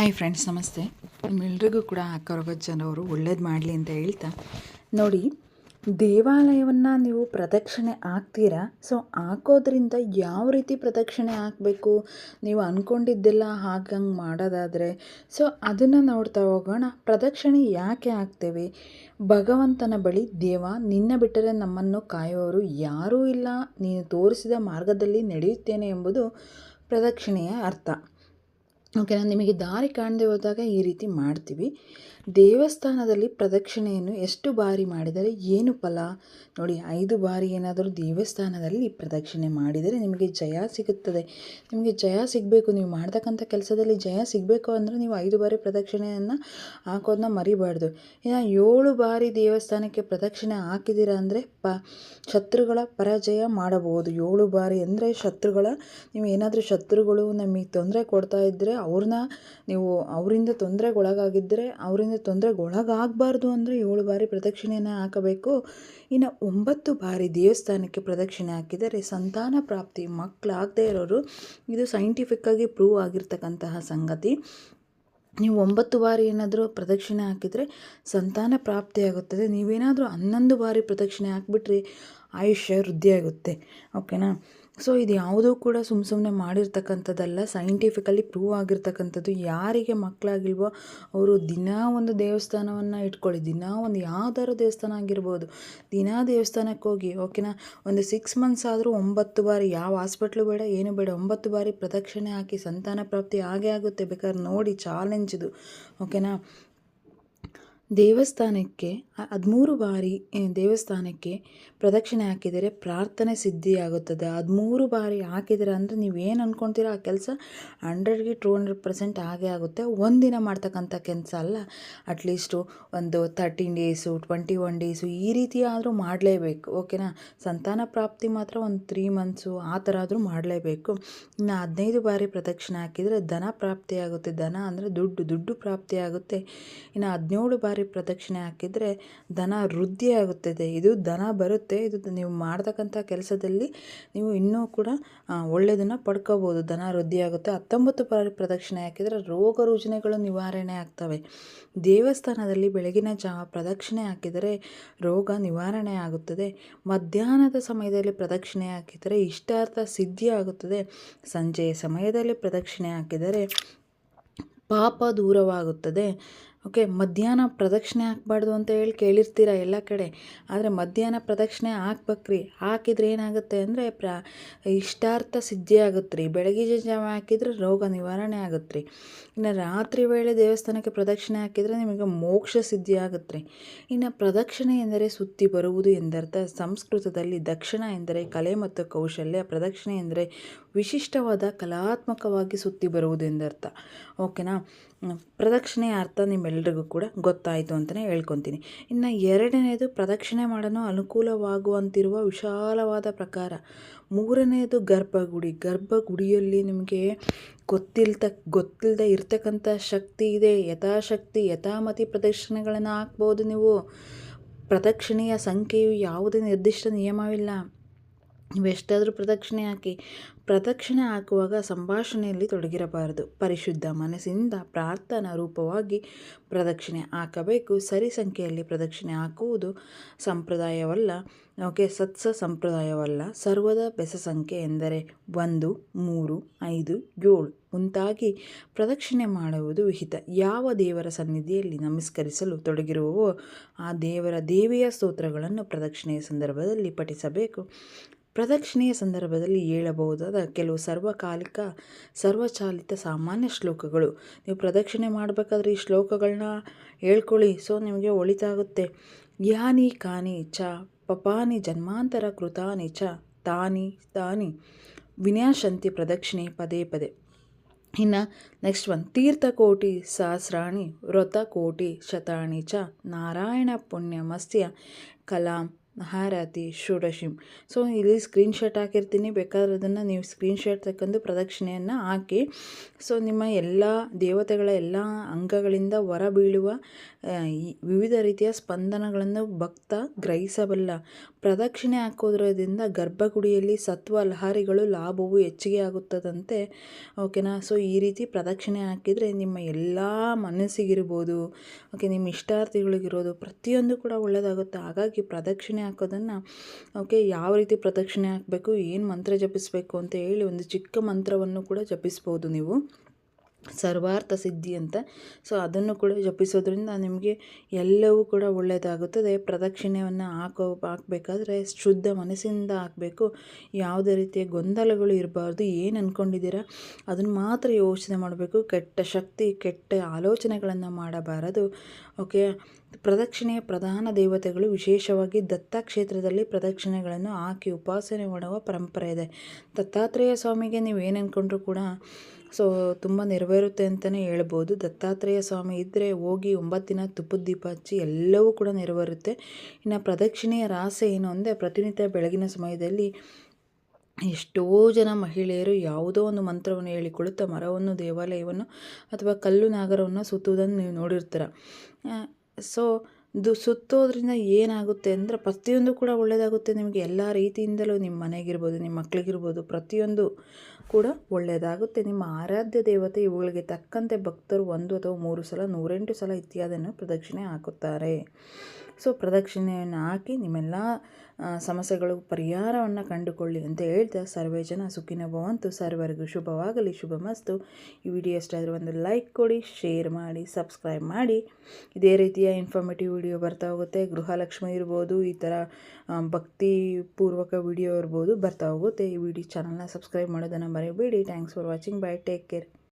Hi friends ನಮಸ್ತೆ. ನಿಮ್ಮೆಲ್ರಿಗೂ ಕೂಡ ಕರಗಜ್ಜನವರು ಒಳ್ಳೇದು ಮಾಡಲಿ ಅಂತ ಹೇಳ್ತಾ. ನೋಡಿ, ದೇವಾಲಯವನ್ನು ನೀವು ಪ್ರದಕ್ಷಿಣೆ ಹಾಕ್ತೀರಾ? ಸೊ ಹಾಕೋದ್ರಿಂದ ಯಾವ ರೀತಿ ಪ್ರದಕ್ಷಿಣೆ ಹಾಕಬೇಕು? ನೀವು ಅಂದ್ಕೊಂಡಿದ್ದೆಲ್ಲ ಹಾಗಂಗೆ ಮಾಡೋದಾದರೆ ಸೊ ಅದನ್ನು ನೋಡ್ತಾ ಹೋಗೋಣ. ಪ್ರದಕ್ಷಿಣೆ ಯಾಕೆ ಹಾಕ್ತೇವೆ? ಭಗವಂತನ ಬಳಿ ದೇವ, ನಿನ್ನ ಬಿಟ್ಟರೆ ನಮ್ಮನ್ನು ಕಾಯುವವರು ಯಾರೂ ಇಲ್ಲ. ನೀನು ತೋರಿಸಿದ ಮಾರ್ಗದಲ್ಲಿ ನಡೆಯುತ್ತೇನೆ ಎಂಬುದು ಪ್ರದಕ್ಷಿಣೆಯ ಅರ್ಥ. ಓಕೆನಾ ನಿಮಗೆ ದಾರಿ ಕಾಣದೆ ಹೋದಾಗ ಈ ರೀತಿ ಮಾಡ್ತೀವಿ. ದೇವಸ್ಥಾನದಲ್ಲಿ ಪ್ರದಕ್ಷಿಣೆಯನ್ನು ಎಷ್ಟು ಬಾರಿ ಮಾಡಿದರೆ ಏನು ಫಲ? ನೋಡಿ, ಐದು ಬಾರಿ ಏನಾದರೂ ದೇವಸ್ಥಾನದಲ್ಲಿ ಪ್ರದಕ್ಷಿಣೆ ಮಾಡಿದರೆ ನಿಮಗೆ ಜಯ ಸಿಗುತ್ತದೆ. ನಿಮಗೆ ಜಯ ಸಿಗಬೇಕು. ನೀವು ಮಾಡ್ತಕ್ಕಂಥ ಕೆಲಸದಲ್ಲಿ ಜಯ ಸಿಗಬೇಕು ಅಂದರೆ ನೀವು ಐದು ಬಾರಿ ಪ್ರದಕ್ಷಿಣೆಯನ್ನು ಹಾಕೋದನ್ನ ಮರಿಬಾರ್ದು. ಇನ್ನು ಏಳು ಬಾರಿ ದೇವಸ್ಥಾನಕ್ಕೆ ಪ್ರದಕ್ಷಿಣೆ ಹಾಕಿದ್ದೀರಾ ಅಂದರೆ ಪ, ಶತ್ರುಗಳ ಪರಾಜಯ ಮಾಡಬಹುದು. ಏಳು ಬಾರಿ ಅಂದರೆ ಶತ್ರುಗಳ, ನೀವು ಏನಾದರೂ ಶತ್ರುಗಳು ನಮಗೆ ತೊಂದರೆ ಕೊಡ್ತಾ ಇದ್ದರೆ ಅವ್ರನ್ನ ನೀವು ಅವರಿಂದ ತೊಂದರೆಗೊಳಗಾಗಿದ್ದರೆ ಅವರಿಂದ ತೊಂದರೆಗೊಳಗಾಗಬಾರ್ದು ಅಂದರೆ ಏಳು ಬಾರಿ ಪ್ರದಕ್ಷಿಣೆಯನ್ನು ಹಾಕಬೇಕು. ಇನ್ನು ಒಂಬತ್ತು ಬಾರಿ ದೇವಸ್ಥಾನಕ್ಕೆ ಪ್ರದಕ್ಷಿಣೆ ಹಾಕಿದರೆ ಸಂತಾನ ಪ್ರಾಪ್ತಿ ಮಕ್ಕಳಾಗದೇ ಇರೋರು ಇದು ಸೈಂಟಿಫಿಕ್ಕಾಗಿ ಪ್ರೂವ್ ಆಗಿರ್ತಕ್ಕಂತಹ ಸಂಗತಿ. ನೀವು ಒಂಬತ್ತು ಬಾರಿ ಏನಾದರೂ ಪ್ರದಕ್ಷಿಣೆ ಹಾಕಿದರೆ ಸಂತಾನ ಪ್ರಾಪ್ತಿಯಾಗುತ್ತದೆ ನೀವೇನಾದರೂ ಹನ್ನೊಂದು ಬಾರಿ ಪ್ರದಕ್ಷಿಣೆ ಹಾಕಿಬಿಟ್ರೆ ಆಯುಷ್ಯ ವೃದ್ಧಿಯಾಗುತ್ತೆ ಓಕೆನಾ ಸೊ ಇದು ಯಾವುದೂ ಕೂಡ ಸುಮ್ಮ ಸುಮ್ಮನೆ ಮಾಡಿರ್ತಕ್ಕಂಥದ್ದಲ್ಲ ಸೈಂಟಿಫಿಕಲಿ ಪ್ರೂವ್ ಆಗಿರ್ತಕ್ಕಂಥದ್ದು ಯಾರಿಗೆ ಮಕ್ಕಳಾಗಿಲ್ವೋ ಅವರು ದಿನಾ ಒಂದು ದೇವಸ್ಥಾನವನ್ನು ಇಟ್ಕೊಳ್ಳಿ, ದಿನಾ ಒಂದು ಯಾವ್ದಾದ್ರು ದೇವಸ್ಥಾನ ಆಗಿರ್ಬೋದು. ದಿನಾ ದೇವಸ್ಥಾನಕ್ಕೆ ಹೋಗಿ ಓಕೆನಾ ಒಂದು ಸಿಕ್ಸ್ ಮಂತ್ಸ್ ಆದರೂ ಒಂಬತ್ತು ಬಾರಿ, ಯಾವ ಹಾಸ್ಪಿಟ್ಲು ಬೇಡ, ಏನು ಬೇಡ, ಒಂಬತ್ತು ಬಾರಿ ಪ್ರದಕ್ಷಿಣೆ ಹಾಕಿ, ಸಂತಾನ ಪ್ರಾಪ್ತಿ ಆಗೇ ಆಗುತ್ತೆ, ಬೇಕಾದ್ರೆ ನೋಡಿ ಚಾಲೆಂಜ್ ಇದು ಓಕೆನಾ ದೇವಸ್ಥಾನಕ್ಕೆ ಹದಿಮೂರು ಬಾರಿ ದೇವಸ್ಥಾನಕ್ಕೆ ಪ್ರದಕ್ಷಿಣೆ ಹಾಕಿದರೆ ಪ್ರಾರ್ಥನೆ ಸಿದ್ಧಿಯಾಗುತ್ತದೆ. ಹದಿಮೂರು ಬಾರಿ ಹಾಕಿದರೆ ಅಂದರೆ ನೀವೇನು ಅಂದ್ಕೊತೀರ ಆ ಕೆಲಸ ಹಂಡ್ರೆಡ್ಗೆ ಟೂ ಹಂಡ್ರೆಡ್ ಪರ್ಸೆಂಟ್ ಆಗೇ ಆಗುತ್ತೆ. ಒಂದಿನ ಮಾಡ್ತಕ್ಕಂಥ ಕೆಲಸ ಅಲ್ಲ. ಅಟ್ಲೀಸ್ಟು ಒಂದು thirteen days twenty one days ಈ ರೀತಿ ಆದರೂ ಮಾಡಲೇಬೇಕು. ಓಕೆನಾ? ಸಂತಾನ ಪ್ರಾಪ್ತಿ ಮಾತ್ರ ಒಂದು ತ್ರೀ ಮಂತ್ಸು ಆ ಥರ ಆದರೂ ಮಾಡಲೇಬೇಕು. ಇನ್ನು ಹದಿನೈದು ಬಾರಿ ಪ್ರದಕ್ಷಿಣೆ ಹಾಕಿದರೆ ಧನ ಪ್ರಾಪ್ತಿಯಾಗುತ್ತೆ. ಧನ ಅಂದರೆ ದುಡ್ಡು ದುಡ್ಡು ಪ್ರಾಪ್ತಿಯಾಗುತ್ತೆ. ಇನ್ನು ಹದಿನೇಳು ಬಾರಿ ಪ್ರದಕ್ಷಿಣೆ ಹಾಕಿದರೆ ದನ ವೃದ್ಧಿ ಆಗುತ್ತದೆ. ಇದು ದನ ಬರುತ್ತೆ. ಇದು ನೀವು ಮಾಡ್ತಕ್ಕಂಥ ಕೆಲಸದಲ್ಲಿ ನೀವು ಇನ್ನೂ ಕೂಡ ಒಳ್ಳೆಯದನ್ನು ಪಡ್ಕೋಬೋದು. ಧನ ವೃದ್ಧಿ ಆಗುತ್ತೆ. ಹತ್ತೊಂಬತ್ತು ಬಾರಿ ಪ್ರದಕ್ಷಿಣೆ ಹಾಕಿದರೆ ರೋಗ ರುಜಿನಗಳು ನಿವಾರಣೆ ಆಗ್ತವೆ. ದೇವಸ್ಥಾನದಲ್ಲಿ ಬೆಳಗಿನ ಜಾವ ಪ್ರದಕ್ಷಿಣೆ ಹಾಕಿದರೆ ರೋಗ ನಿವಾರಣೆ ಆಗುತ್ತದೆ. ಮಧ್ಯಾಹ್ನದ ಸಮಯದಲ್ಲಿ ಪ್ರದಕ್ಷಿಣೆ ಹಾಕಿದರೆ ಇಷ್ಟಾರ್ಥ ಸಿದ್ಧಿ ಆಗುತ್ತದೆ. ಸಂಜೆಯ ಸಮಯದಲ್ಲಿ ಪ್ರದಕ್ಷಿಣೆ ಹಾಕಿದರೆ ಪಾಪ ದೂರವಾಗುತ್ತದೆ. ಓಕೆ, ಮಧ್ಯಾಹ್ನ ಪ್ರದಕ್ಷಿಣೆ ಹಾಕ್ಬಾರ್ದು ಅಂತ ಹೇಳಿ ಕೇಳಿರ್ತೀರ ಎಲ್ಲ ಕಡೆ? ಆದರೆ ಮಧ್ಯಾಹ್ನ ಪ್ರದಕ್ಷಿಣೆ ಹಾಕ್ಬೇಕ್ರಿ. ಹಾಕಿದ್ರೆ ಏನಾಗುತ್ತೆ ಅಂದರೆ ಪ್ರ, ಇಷ್ಟಾರ್ಥ ಸಿದ್ಧಿ ಆಗುತ್ತೆ ರೀ ಬೆಳಗ್ಗೆ ಜಾವ ಹಾಕಿದ್ರೆ ರೋಗ ನಿವಾರಣೆ ಆಗುತ್ತೆ ರೀ ಇನ್ನು ರಾತ್ರಿ ವೇಳೆ ದೇವಸ್ಥಾನಕ್ಕೆ ಪ್ರದಕ್ಷಿಣೆ ಹಾಕಿದರೆ ನಿಮಗೆ ಮೋಕ್ಷ ಸಿದ್ಧಿ ಆಗುತ್ತೆ ರೀ ಇನ್ನು ಪ್ರದಕ್ಷಿಣೆ ಎಂದರೆ ಸುತ್ತಿ ಬರುವುದು ಎಂದರ್ಥ. ಸಂಸ್ಕೃತದಲ್ಲಿ ದಕ್ಷಿಣ ಎಂದರೆ ಕಲೆ ಮತ್ತು ಕೌಶಲ್ಯ. ಪ್ರದಕ್ಷಿಣೆ ಎಂದರೆ ವಿಶಿಷ್ಟವಾದ ಕಲಾತ್ಮಕವಾಗಿ ಸುತ್ತಿ ಬರುವುದು ಎಂದರ್ಥ. ಓಕೆನಾ? ಪ್ರದಕ್ಷಿಣೆಯ ಅರ್ಥ ನಿಮ್ಮೆಲ್ಲರಿಗೂ ಕೂಡ ಗೊತ್ತಾಯಿತು ಅಂತಲೇ ಹೇಳ್ಕೊತೀನಿ. ಇನ್ನು ಎರಡನೇದು ಪ್ರದಕ್ಷಿಣೆ ಮಾಡಲು ಅನುಕೂಲವಾಗುವಂತಿರುವ ವಿಶಾಲವಾದ ಪ್ರಕಾರ ಮೂರನೆಯದು ಗರ್ಭಗುಡಿ. ಗರ್ಭಗುಡಿಯಲ್ಲಿ ನಿಮಗೆ ಗೊತ್ತಿಲ್ತ ಗೊತ್ತಿಲ್ಲದೆ ಇರ್ತಕ್ಕಂಥ ಶಕ್ತಿ ಇದೆ. ಯಥಾಶಕ್ತಿ, ಯಥಾಮತಿ ಪ್ರದಕ್ಷಿಣೆಗಳನ್ನು ಹಾಕ್ಬೋದು ನೀವು. ಪ್ರದಕ್ಷಿಣೆಯ ಸಂಖ್ಯೆಯು ಯಾವುದೇ ನಿರ್ದಿಷ್ಟ ನಿಯಮವಿಲ್ಲ. ನೀವು ಎಷ್ಟಾದರೂ ಪ್ರದಕ್ಷಿಣೆ ಹಾಕಿ, ಪ್ರದಕ್ಷಿಣೆ ಹಾಕುವಾಗ ಸಂಭಾಷಣೆಯಲ್ಲಿ ತೊಡಗಿರಬಾರದು. ಪರಿಶುದ್ಧ ಮನಸ್ಸಿಂದ ಪ್ರಾರ್ಥನಾ ರೂಪವಾಗಿ ಪ್ರದಕ್ಷಿಣೆ ಹಾಕಬೇಕು. ಸರಿ ಸಂಖ್ಯೆಯಲ್ಲಿ ಪ್ರದಕ್ಷಿಣೆ ಹಾಕುವುದು ಸಂಪ್ರದಾಯವಲ್ಲ. ಓಕೆ, ಸತ್ಸ ಸಂಪ್ರದಾಯವಲ್ಲ. ಸರ್ವದ ಬೆಸ ಸಂಖ್ಯೆ ಎಂದರೆ ಒಂದು, ಮೂರು, ಐದು, ಏಳು ಮುಂತಾಗಿ ಪ್ರದಕ್ಷಿಣೆ ಮಾಡುವುದು ವಿಹಿತ. ಯಾವ ದೇವರ ಸನ್ನಿಧಿಯಲ್ಲಿ ನಮಸ್ಕರಿಸಲು ತೊಡಗಿರುವವೋ ಆ ದೇವರ ದೇವಿಯ ಸ್ತೋತ್ರಗಳನ್ನು ಪ್ರದಕ್ಷಿಣೆಯ ಸಂದರ್ಭದಲ್ಲಿ ಪಠಿಸಬೇಕು. ಪ್ರದಕ್ಷಿಣೆಯ ಸಂದರ್ಭದಲ್ಲಿ ಹೇಳಬಹುದಾದ ಕೆಲವು ಸರ್ವಕಾಲಿಕ, ಸರ್ವಚಾಲಿತ ಸಾಮಾನ್ಯ ಶ್ಲೋಕಗಳು. ನೀವು ಪ್ರದಕ್ಷಿಣೆ ಮಾಡಬೇಕಾದ್ರೆ ಈ ಶ್ಲೋಕಗಳನ್ನ ಹೇಳ್ಕೊಳ್ಳಿ. ಸೊ, ನಿಮಗೆ ಒಳಿತಾಗುತ್ತೆ. ಯಾನಿ ಕಾನಿ ಚ, ಪಪಾನಿ ಜನ್ಮಾಂತರ ಕೃತಾನಿ ಚ, ತಾನಿ ತಾನಿ. ವಿನ್ಯಾಶಂತಿ ಪ್ರದಕ್ಷಿಣೆ ಪದೇ ಪದೇ. ಇನ್ನು ನೆಕ್ಸ್ಟ್ ಒನ್, ತೀರ್ಥಕೋಟಿ ಸಹಸ್ರಾಣಿ ವ್ರತಕೋಟಿ ಶತಾಣಿ ಚ, ನಾರಾಯಣ ಪುಣ್ಯಮಸ್ಯ ಕಲಾಂ ಹಾರಾತಿ ಷೋಡಶಿಂ ಸೊ, ಇಲ್ಲಿ ಸ್ಕ್ರೀನ್ಶಾಟ್ ಹಾಕಿರ್ತೀನಿ. ಬೇಕಾದ್ರೆ ಅದನ್ನು ನೀವು ಸ್ಕ್ರೀನ್ಶಾಟ್ ತಕ್ಕಂದು ಪ್ರದಕ್ಷಿಣೆಯನ್ನು ಹಾಕಿ. ಸೊ, ನಿಮ್ಮ ಎಲ್ಲ ದೇವತೆಗಳ ಎಲ್ಲ ಅಂಗಗಳಿಂದ ಹೊರ ಬೀಳುವ ವಿವಿಧ ರೀತಿಯ ಸ್ಪಂದನಗಳನ್ನು ಭಕ್ತ ಗ್ರಹಿಸಬಲ್ಲ. ಪ್ರದಕ್ಷಿಣೆ ಹಾಕೋದ್ರಿಂದ ಗರ್ಭಗುಡಿಯಲ್ಲಿ ಸತ್ವ, ಲಹಾರಿಗಳು, ಲಾಭವು ಹೆಚ್ಚಿಗೆ ಆಗುತ್ತದಂತೆ. ಓಕೆನಾ ಸೊ ಈ ರೀತಿ ಪ್ರದಕ್ಷಿಣೆ ಹಾಕಿದರೆ ನಿಮ್ಮ ಎಲ್ಲ ಮನಸ್ಸಿಗಿರ್ಬೋದು. ಓಕೆ ನಿಮ್ಮ ಇಷ್ಟಾರ್ಥಿಗಳಿಗಿರೋದು ಪ್ರತಿಯೊಂದು ಕೂಡ ಒಳ್ಳೆಯದಾಗುತ್ತೆ ಹಾಗಾಗಿ ಪ್ರದಕ್ಷಿಣೆ ಹಾಕೋದನ್ನು, ಓಕೆ, ಯಾವ ರೀತಿ ಪ್ರದಕ್ಷಿಣೆ ಹಾಕಬೇಕು, ಏನು ಮಂತ್ರ ಜಪಿಸಬೇಕು ಅಂತ ಹೇಳಿ ಒಂದು ಚಿಕ್ಕ ಮಂತ್ರವನ್ನು ಕೂಡ ಜಪಿಸ್ಬೋದು ನೀವು. ಸರ್ವಾರ್ಥ ಸಿದ್ಧಿ ಅಂತ. ಸೊ ಅದನ್ನು ಕೂಡ ಜಪಿಸೋದ್ರಿಂದ ನಿಮಗೆ ಎಲ್ಲವೂ ಕೂಡ ಒಳ್ಳೆಯದಾಗುತ್ತದೆ ಪ್ರದಕ್ಷಿಣೆಯನ್ನು ಹಾಕೋ, ಹಾಕಬೇಕಾದ್ರೆ ಶುದ್ಧ ಮನಸ್ಸಿಂದ ಹಾಕಬೇಕು. ಯಾವುದೇ ರೀತಿಯ ಗೊಂದಲಗಳು ಇರಬಾರ್ದು. ಏನು ಅಂದ್ಕೊಂಡಿದ್ದೀರಾ ಅದನ್ನು ಮಾತ್ರ ಯೋಚನೆ ಮಾಡಬೇಕು. ಕೆಟ್ಟ ಶಕ್ತಿ, ಕೆಟ್ಟ ಆಲೋಚನೆಗಳನ್ನು ಮಾಡಬಾರದು. ಓಕೆ ಪ್ರದಕ್ಷಿಣೆಯ ಪ್ರಧಾನ ದೇವತೆಗಳು ವಿಶೇಷವಾಗಿ ದತ್ತ ಕ್ಷೇತ್ರದಲ್ಲಿ ಪ್ರದಕ್ಷಿಣೆಗಳನ್ನು ಹಾಕಿ, ಉಪಾಸನೆ ಮಾಡುವ ಪರಂಪರೆ ಇದೆ. ದತ್ತಾತ್ರೇಯ ಸ್ವಾಮಿಗೆ ನೀವು ಏನು ಅಂದ್ಕೊಂಡ್ರೂ ಕೂಡ ಸೊ ತುಂಬ ನೆರವೇರುತ್ತೆ ಅಂತಲೇ ಹೇಳ್ಬೋದು. ದತ್ತಾತ್ರೇಯ ಸ್ವಾಮಿ ಇದ್ದರೆ ಹೋಗಿ ಒಂಬತ್ತು ದಿನ ತುಪ್ಪದ ದೀಪ ಹಚ್ಚಿ ಎಲ್ಲವೂ ಕೂಡ ನೆರವೇರುತ್ತೆ. ಇನ್ನು ಪ್ರದಕ್ಷಿಣೆಯ ರಾಸೆ ಏನು ಅಂದರೆ ಪ್ರತಿನಿತ್ಯ ಬೆಳಗಿನ ಸಮಯದಲ್ಲಿ ಎಷ್ಟೋ ಜನ ಮಹಿಳೆಯರು ಯಾವುದೋ ಒಂದು ಮಂತ್ರವನ್ನು ಹೇಳಿಕೊಳ್ಳುತ್ತಾ ಮರವನ್ನು, ದೇವಾಲಯವನ್ನು ಅಥವಾ ಕಲ್ಲು ನಾಗರವನ್ನು ಸುತ್ತುವುದನ್ನು ನೀವು ನೋಡಿರ್ತೀರ. ಸೊ ಇದು ಸುತ್ತೋದ್ರಿಂದ ಏನಾಗುತ್ತೆ ಅಂದರೆ ಪ್ರತಿಯೊಂದು ಕೂಡ ಒಳ್ಳೆಯದಾಗುತ್ತೆ ನಿಮಗೆ ಎಲ್ಲ ರೀತಿಯಿಂದಲೂ ನಿಮ್ಮ ಮನೆಗಿರ್ಬೋದು ನಿಮ್ಮ ಮಕ್ಕಳಿಗಿರ್ಬೋದು ಪ್ರತಿಯೊಂದು ಕೂಡ ಒಳ್ಳೆಯದಾಗುತ್ತೆ ನಿಮ್ಮ ಆರಾಧ್ಯ ದೇವತೆ ಇವುಗಳಿಗೆ ತಕ್ಕಂತೆ ಭಕ್ತರು ಒಂದು ಅಥವಾ ಮೂರು ಸಲ, ನೂರೆಂಟು ಸಲ ಇತ್ಯಾದಿಯನ್ನು ಪ್ರದಕ್ಷಿಣೆ ಹಾಕುತ್ತಾರೆ. ಸೊ ಪ್ರದಕ್ಷಿಣೆಯನ್ನು ಹಾಕಿ ನಿಮ್ಮೆಲ್ಲ ಸಮಸ್ಯೆಗಳು ಪರಿಹಾರವನ್ನು ಕಂಡುಕೊಳ್ಳಿ ಅಂತ ಹೇಳ್ತಾ ಸರ್ವೇ ಜನ ಸುಖಿನ ಭವಂತು. ಸರ್ವರಿಗೂ ಶುಭವಾಗಲಿ, ಶುಭ ಮಸ್ತು. ಈ ವಿಡಿಯೋ ಇಷ್ಟ ಒಂದು ಲೈಕ್ ಕೊಡಿ, ಶೇರ್ ಮಾಡಿ, ಸಬ್ಸ್ಕ್ರೈಬ್ ಮಾಡಿ. ಇದೇ ರೀತಿಯ ಇನ್ಫಾರ್ಮೇಟಿವ್ ವಿಡಿಯೋ ಬರ್ತಾ ಹೋಗುತ್ತೆ. ಗೃಹಲಕ್ಷ್ಮಿ ಇರ್ಬೋದು, ಈ ಥರ ಭಕ್ತಿ ಭಕ್ತಿಪೂರ್ವಕ ವಿಡಿಯೋ ಇರ್ಬೋದು, ಬರ್ತಾ ಹೋಗುತ್ತೆ. ಈ ವಿಡಿಯೋ ಚಾನಲ್ನ ಸಬ್ಸ್ಕ್ರೈಬ್ ಮಾಡೋದನ್ನು ಮರೆಯಬೇಡಿ thanks for watching bye take care